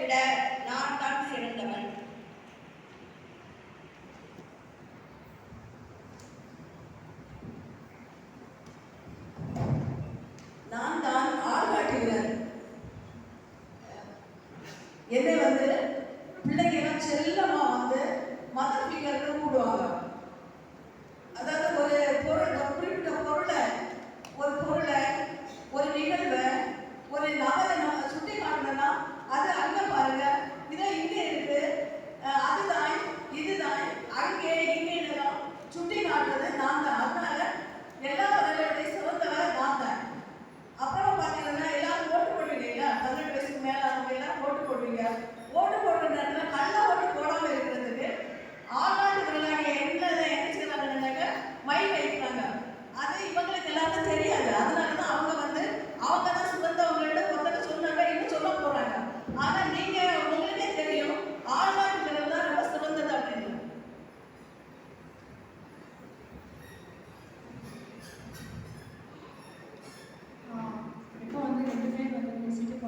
விட நான் தான் சிறந்தவன். நான் தான் ஆள் காட்டுகிறேன் என்னை வந்து பிள்ளைங்க எல்லாம் செல்லமா வந்து மதர் ஃபிங்கர்னு கூடுவாங்க.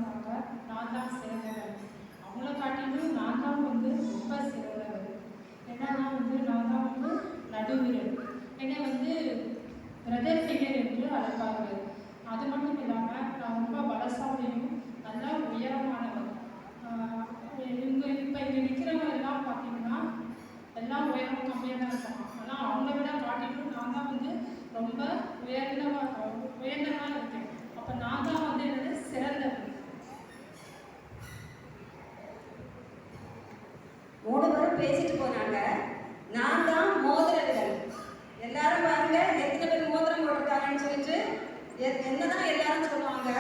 பேசிட்டு நான் தான் சிறந்தவன். அவங்கள காட்டிலும் நான் தான் வந்து ரொம்ப சிறந்த என்னன்னா வந்து நான் தான் வந்து நடுவீரன் என்னை வந்து பிரதர் ஃபிகர் என்று அழைப்பார்கள் அது மட்டும் இல்லாமல் நான் ரொம்ப பலசாலியும் நல்லா உயரமானவன் ஆஹ் இவங்க இப்போ இங்கே நிற்கிறவங்க எல்லாம் பார்த்தீங்கன்னா எல்லாம் உயரம் கம்மியாக தான் இருப்பாங்க ஆனால் அவங்கள விட காட்டிலும் நான் தான் வந்து ரொம்ப உயர்ந்தவா உயர்ந்தவா இருக்கேன் அப்போ நான் தான் வந்து என்னது சிறந்தவன் மூணு பேரும் பேசிட்டு போனாங்க. நான் தான் மோதிரங்கள். எல்லாரும் பாருங்க எத்தனை பேர் மோதிரம் போட்டிருக்காங்கன்னு சொல்லிட்டு எ- என்னதான் எல்லாரும் சொல்லுவாங்க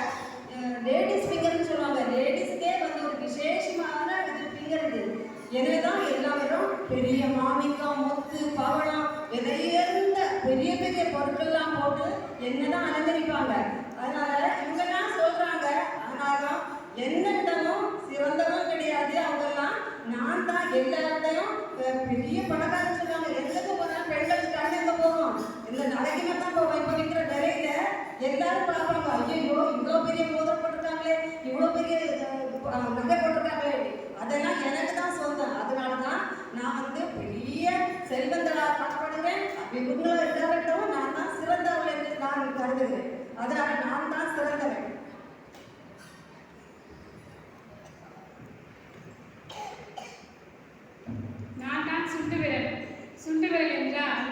லேடிஸ் ஃபிங்கர்னு சொல்லுவாங்க. லேடிஸ்க்கே வந்து ஒரு விசேஷமான இது ஃபிங்கர் இது. எனவேதான் எல்லாரும் பெரிய மாமிக்கா முத்து பவளம் விலையுயர்ந்த பெரிய பெரிய பொருட்கள்லாம் போட்டு என்னதான் அலங்கரிப்பாங்க. அதனால இவங்கெல்லாம் சொல்றாங்க. ஆனாலும் என்னென்னமும் இடமும் கிடையாது. நான் தான் எல்லா பெரிய பணக்காரன் சொல்லுவாங்க எதுக்கு போனாலும் பெண்கள் கண்ணு எங்க போகும்? இந்த நடைக்கு தான் போவோம் இப்போ விற்கிற விலையில எல்லாரும் பார்ப்பாங்க. ஐயோ இவ்வளோ பெரிய மோதிரம் போட்டிருக்காங்களே இவ்வளோ பெரிய நகை போட்டிருக்காங்களே. அதெல்லாம் எனக்கு தான் சொந்தம். அதனால தான் நான் வந்து பெரிய செல்வந்தளா காணப்படுகிறேன் இவங்கள எல்லாரிடமும் நான் தான் சிறந்தவர்கள் என்று நான் கருதுகிறேன். அதனால சுண்டு விரல் சுண்டு விரல் என்றால்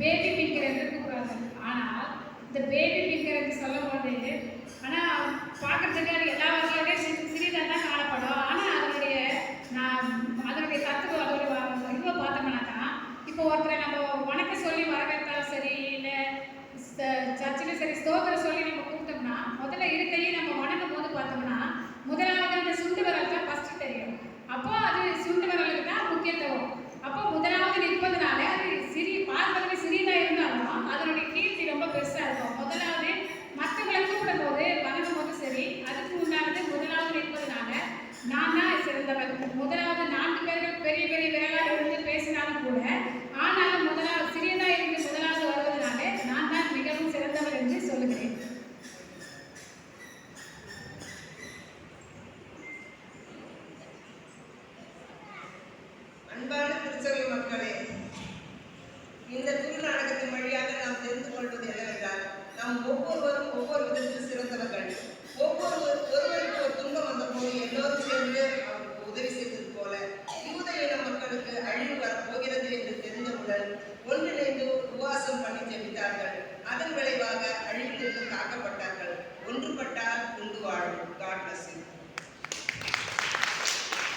பேபி ஃபிங்கர் என்று கூப்பிடுவாங்க ஆனால் இந்த பேபி ஃபிங்கர் என்று சொல்லும்போது ஆனால் பார்க்கறதுக்கு அது எல்லா வகையிலுமே சிறிதாக தான் காணப்படும். ஆனால் அதனுடைய நான் அதனுடைய தத்துவம் அதோடைய இதுவை பார்த்தோம்னாக்கா இப்போ ஒருத்தரை நம்ம வணக்க சொல்லி வரவேற்றாலும் சரி இல்லை சர்ச்சிலும் சரி ஸ்தோகரை சொல்லி நம்ம கூப்பிட்டோம்னா முதல்ல இருக்கையும் நம்ம